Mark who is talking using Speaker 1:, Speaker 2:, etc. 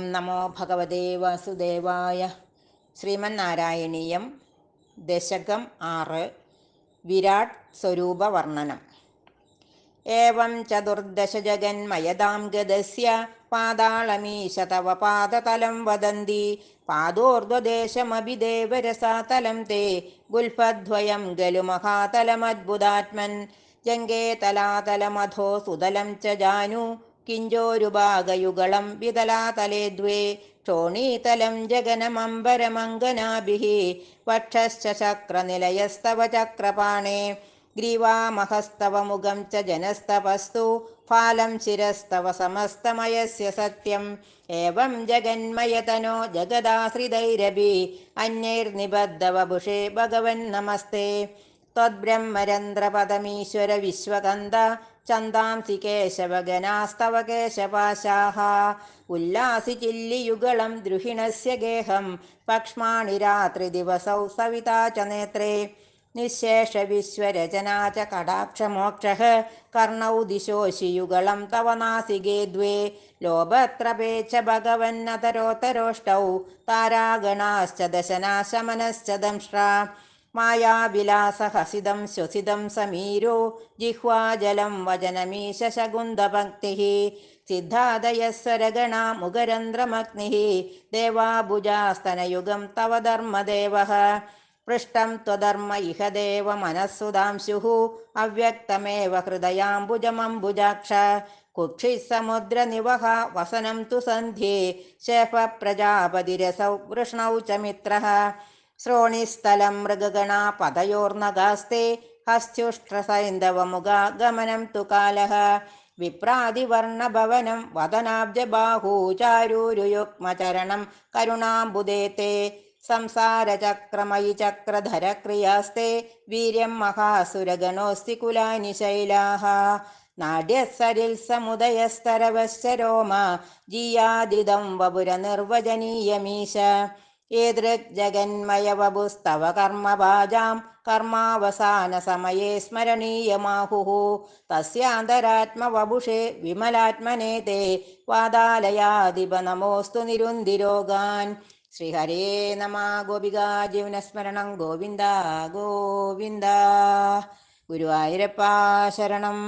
Speaker 1: ഓം നമോ ഭഗവതേ വാസുദേവായ. ശ്രീമന്നാരായണീയം ദശകം ആറ് വിരാട് സ്വരൂപ വർണനം ഏവം ചതുർദശ ജഗന്മയദാം ഗതസ്യ പാതാളമീശ തവ പാദതലം വദന്തി. പാദോർധ്വദേശമഭിദേവരസാതലം തേ ഗുൽഫദ്വയം ഗലു മഹാതലമദ്ഭുതാത്മൻ. ജംഗേ തലാതലമധോ സുതലം ച ജാനു. കിഞ്ചോരുഭാഗയുഗളം വിതലാതലേ ദ്വേ ക്ഷോണീതലം ജഗനമംബരമംഗനാഭിः വക്ഷശ്ച ചക്രനിലയസ്തവ ചക്രപാണേ ഗ്രീവാമഹസ്തവ മുഖം ച ജനസ്തപസ്തു ഫാലം ശിരസ്തവ സമസ്തമയസ്യ സത്യം ഏവം ജഗന്മയതനോ ജഗദാശ്രിതൈരഭി അന്യൈർനിബദ്ധവഭുഷേ ഭഗവൻ നമസ്തേ त्वद्ब्रह्मरन्ध्रपदमीश्वर विश्वकन्द चन्दांसि केशवगनास्तव केशपाशाः उल्लासि चिल्लियुगलं द्रुहिणस्य गेहं। पक्ष्माणि रात्रिदिवसौ सविता च नेत्रे। निःशेषविश्वरचना च कटाक्षमोक्षः। कर्णौ दिशोषि युगलं तव नासिके द्वे। लोभत्रपे च भगवन्नतरोत्तरोष्टौ। तारागणाश्च दशनाशमनश्च दंष्ट्रा मायाविलासहसिदं श्वसिदं समीरो जिह्वाजलं वचनमीश शकुन्दभक्तिः सिद्धादयस्वरगणा मुगरन्ध्रमग्निः देवाभुजास्तनयुगं तव धर्मदेवः। पृष्टं त्वधर्म इह देव मनःसुधांशुः अव्यक्तमेव हृदयाम्बुजमम्बुजाक्ष। कुक्षिः समुद्रनिवह वसनं तु सन्ध्ये शेफप्रजापतिरसौ वृष्णौ च मित्रः ശ്രോണിസ്ഥലം മൃഗഗണ പതയോർനഗാസ്തേ ഹസ്ത്യുഷ്ട്രസൈന്ധവമുഖ ഗമനം തു കാലഃ വിപ്രാതിവർണഭവനം വദനാബ്ജബാഹൂചാരൂരുയുഗ്മചരണം കരുണാംബുദേ തേ. സംസാരചക്രമയി ചക്രധരക്രിയാസ്തേ വീര്യം മഹാസുരഗണോസ്തി കുലാനി ശൈലാഹ. നാട്യസരിൽ സമുദയസ്തരവശ്ച രോമ വപുര വപുരനിർവചനീയമീശ. ഏതൃജഗന്മയവപുസ്തവ കർമ്മഭാജാം കർമാവസാനസമയേ സ്മരണീയമാഹുः തസ്യാന്തരാത്മവപുഷേ വിമലാത്മനേ തേ വാതാലയാധിപ നമോസ്തു നിരുന്തിരോഗാൻ. ശ്രീഹരേ നമ ഗോപികാ ജീവനസ്മരണം ഗോവിന്ദ ഗോവിന്ദ. ഗുരുവായൂരപ്പ ശരണം.